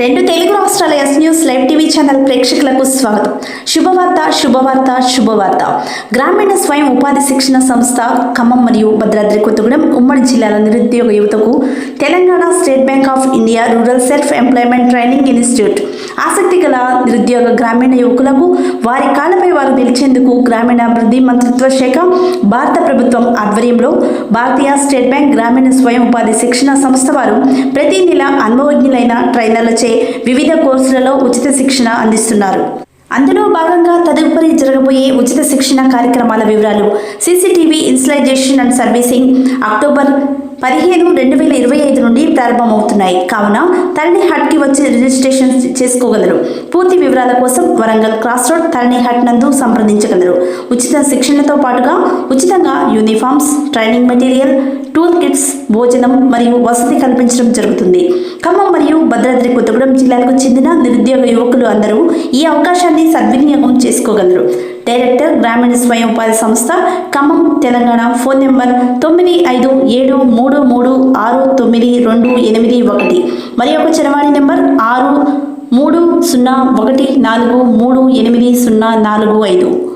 రెండు తెలుగు రాష్ట్రాల S news live TV channel ప్రేక్షకులకు స్వాగతం. శుభవార్త శుభవార్త శుభవార్త. గ్రామీణ స్వయం ఉపాధి శిక్షణ సంస్థ ఖమ్మం మరియు భద్రాద్రి కొత్తగూడెం ఉమ్మడి జిల్లాల నిరుద్యోగ యువతకు Telangana state bank of India rural self employment training institute. ఆసక్తి గల నిరుద్యోగ గ్రామీణ యువకులకు వారి గ్రామీణాభివృద్ధి మంత్రిత్వ శాఖ భారత ప్రభుత్వం ఆధ్వర్యంలో భారతీయ స్టేట్ బ్యాంక్ గ్రామీణ స్వయం ఉపాధి శిక్షణ సంస్థ వారు ప్రతి నెల అనుభవజ్ఞులైన ట్రైనర్లచే వివిధ కోర్సులలో ఉచిత శిక్షణ అందిస్తున్నారు. అందులో భాగంగా తదుపరి జరగబోయే ఉచిత శిక్షణ కార్యక్రమాల వివరాలు CCTV installation and servicing October పదిహేను రెండు వేల ఇరవై ఐదు ప్రారంభమవుతున్నాయి. కావున తరణి హట్కి వచ్చి రిజిస్ట్రేషన్ చేసుకోగలరు. పూర్తి వివరాల కోసం Warangal cross road Tarani hut నందు సంప్రదించగలరు. ఉచిత శిక్షణతో పాటుగా ఉచితంగా uniforms training material tool kits భోజనం మరియు వసతి కల్పించడం జరుగుతుంది. ఖమ్మం మరియు భద్రాద్రి కొత్తగూడెం జిల్లాలకు చెందిన నిరుద్యోగ యువకులు అందరూ ఈ అవకాశాన్ని సద్వినియోగం చేసుకోగలరు. డైరెక్టర్ గ్రామీణ స్వయం ఉపాధి సంస్థ ఖమ్మం తెలంగాణ. ఫోన్ నెంబర్ తొమ్మిది ఐదు ఏడు మూడు మూడు ఆరు తొమ్మిది రెండు ఎనిమిది ఒకటి. మరి ఒక చరవాణి నెంబర్ ఆరు మూడు సున్నా ఒకటి నాలుగు మూడు ఎనిమిది సున్నా నాలుగు ఐదు.